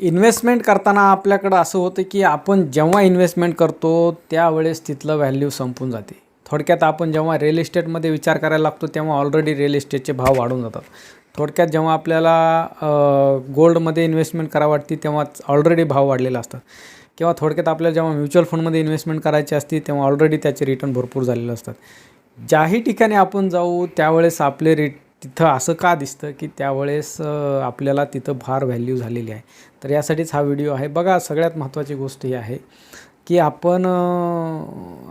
Investment करताना आपल्याकडं असं होतं की आपण जेव्हा इन्व्हेस्टमेंट करतो त्यावेळेस तिथलं व्हॅल्यू संपून जाते. थोडक्यात आपण जेव्हा रिअल इस्टेटमध्ये विचार करायला लागतो तेव्हा ऑलरेडी रिअल इस्टेटचे भाव वाढून जातात. थोडक्यात जेव्हा आपल्याला गोल्डमध्ये इन्व्हेस्टमेंट करावं वाटते तेव्हा ऑलरेडी भाव वाढलेले असतात. किंवा थोडक्यात आपल्याला जेव्हा म्युच्युअल फंडमध्ये इन्व्हेस्टमेंट करायची असते तेव्हा ऑलरेडी त्याचे रिटर्न भरपूर झालेले असतात. ज्याही ठिकाणी आपण जाऊ त्यावेळेस आपले रिट तिथं असं का दिसतं की त्यावेळेस आपल्याला तिथं फार व्हॅल्यू झालेली आहे? तर यासाठीच हा व्हिडिओ आहे. बघा सगळ्यात महत्त्वाची गोष्ट ही आहे की आपण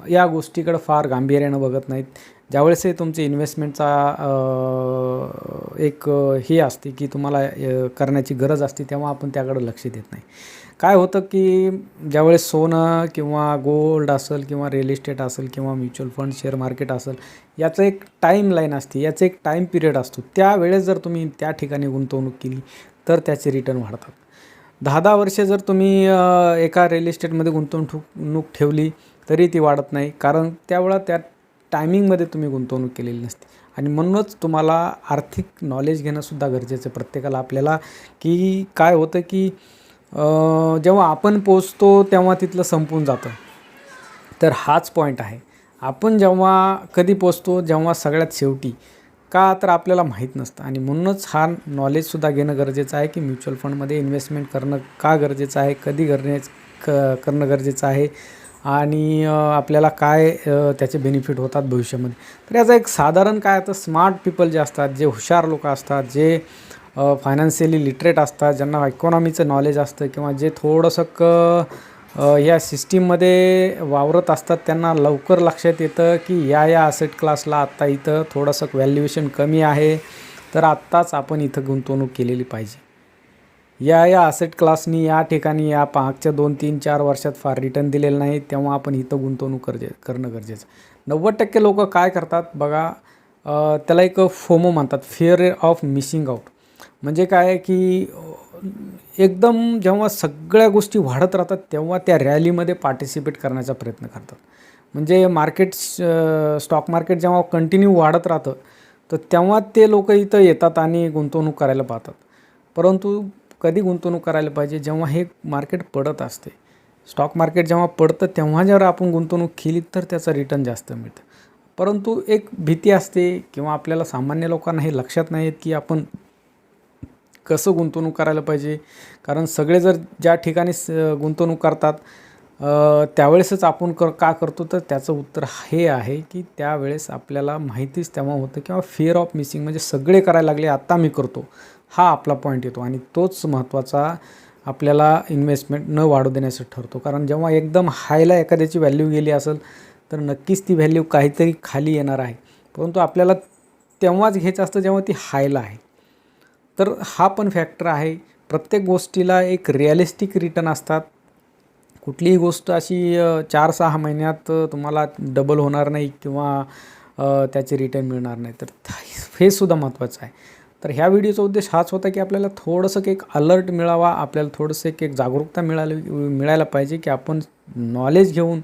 या गोष्टीकडं फार गांभीर्यानं बघत नाहीत. ज्यावेळेस हे तुमचे इन्व्हेस्टमेंटचा एक हे असते की तुम्हाला करण्याची गरज असते तेव्हा आपण त्याकडं लक्ष देत नाही. काय होतं की ज्यावेळेस सोनं किंवा गोल्ड असेल किंवा रिअल इस्टेट असेल किंवा म्युच्युअल फंड शेअर मार्केट असेल याचं एक टाईम लाईन असते याचं एक टाईम पिरियड असतो. त्यावेळेस जर तुम्ही त्या ठिकाणी गुंतवणूक केली तर त्याचे रिटर्न वाढतात. दहा दहा वर्षे जर तुम्ही एका रिअल इस्टेटमध्ये गुंतवणूक ठेवली तरी ती वाढत नाही. कारण त्यावेळा त्या टायमिंगमध्ये तुम्ही गुंतवणूक केलेली नसते. आणि म्हणूनच तुम्हाला आर्थिक नॉलेज घेणंसुद्धा गरजेचं आहे. प्रत्येकाला आपल्याला की काय होतं की जेव्हा आपण पोचतो तेव्हा तिथलं संपून जातं. तर हाच पॉईंट आहे. आपण जेव्हा कधी पोचतो जेव्हा सगळ्यात शेवटी का तर आपल्याला माहीत नसतं. आणि म्हणूनच हा नॉलेजसुद्धा घेणं गरजेचं आहे की म्युच्युअल फंडमध्ये इन्व्हेस्टमेंट करणं का गरजेचं आहे कधी करणे क करणं गरजेचं आहे. आणि आपल्याला काय त्याचे बेनिफिट होतात भविष्यामध्ये? तर याचं एक साधारण काय आता स्मार्ट पीपल जे असतात जे हुशार लोक असतात जे फायनान्शियली लिटरेट असतात ज्यांना इकॉनॉमीचं नॉलेज असतं किंवा जे थोडंसं क या सिस्टीममध्ये वावरत असतात त्यांना लवकर लक्षात येतं की या या असेट क्लासला आत्ता इथं थोडंसं व्हॅल्युएशन कमी आहे. तर आत्ताच आपण इथं गुंतवणूक केलेली पाहिजे. या या असेट क्लासनी या ठिकाणी या मागच्या दोन तीन चार वर्षात फार रिटर्न दिलेलं नाही तेव्हा आपण इथं गुंतवणूक गरजे करणं गरजेचं नव्वद टक्के लोक काय करतात बघा त्याला एक फोमो म्हणतात फिअर ऑफ मिसिंग आउट म्हणजे काय आहे की एकदम जेव्हा सगळ्या गोष्टी वाढत राहतात तेव्हा त्या रॅलीमध्ये पार्टिसिपेट करण्याचा प्रयत्न करतात. म्हणजे मार्केट स्टॉक मार्केट जेव्हा कंटिन्यू वाढत राहतं तर तेव्हा ते लोक इथं येतात आणि गुंतवणूक करायला पाहतात. परंतु कधी गुंतवणूक करायला पाहिजे? जेव्हा हे मार्केट पडत असते. स्टॉक मार्केट जेव्हा पडतं तेव्हा जर आपण गुंतवणूक केली तर त्याचं रिटर्न जास्त मिळतं. परंतु एक भीती असते किंवा आपल्याला सामान्य लोकांना हे लक्षात नाही येत की आपण कसं गुंतवणूक करायला पाहिजे? कारण सगळे जर ज्या ठिकाणी स गुंतवणूक करतात त्यावेळेसच आपण कर का करतो? तर त्याचं उत्तर हे आहे की त्यावेळेस आपल्याला माहितीच तेव्हा होतं किंवा फिअर ऑफ मिसिंग म्हणजे सगळे करायला लागले आत्ता मी करतो. हा आपला पॉईंट येतो आणि तोच महत्त्वाचा आपल्याला इन्व्हेस्टमेंट न वाढू देण्यासाठी ठरतो. कारण जेव्हा एकदम हायला एखाद्याची व्हॅल्यू गेली असेल तर नक्कीच ती व्हॅल्यू काहीतरी खाली येणार आहे. परंतु आपल्याला तेव्हाच घ्यायचं असतं जेव्हा ती हायला आहे. तर हा पण फॅक्टर आहे. प्रत्येक गोष्टीला एक रिअलिस्टिक रिटर्न असतात. कुठलीही गोष्ट अशी चार सहा महिन्यात तुम्हाला डबल होणार नाही किंवा त्याचे रिटर्न मिळणार नाही. तर हे सुद्धा महत्त्वाचं आहे. तर ह्या व्हिडिओचा उद्देश हाच होता की आपल्याला थोडंसं एक अलर्ट मिळावा आपल्याला थोडंसं एक एक जागरूकता मिळाली मिळायला पाहिजे की आपण नॉलेज घेऊन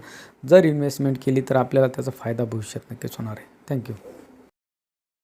जर इन्व्हेस्टमेंट केली तर आपल्याला त्याचा फायदा भविष्यात नक्कीच होणार आहे. थँक्यू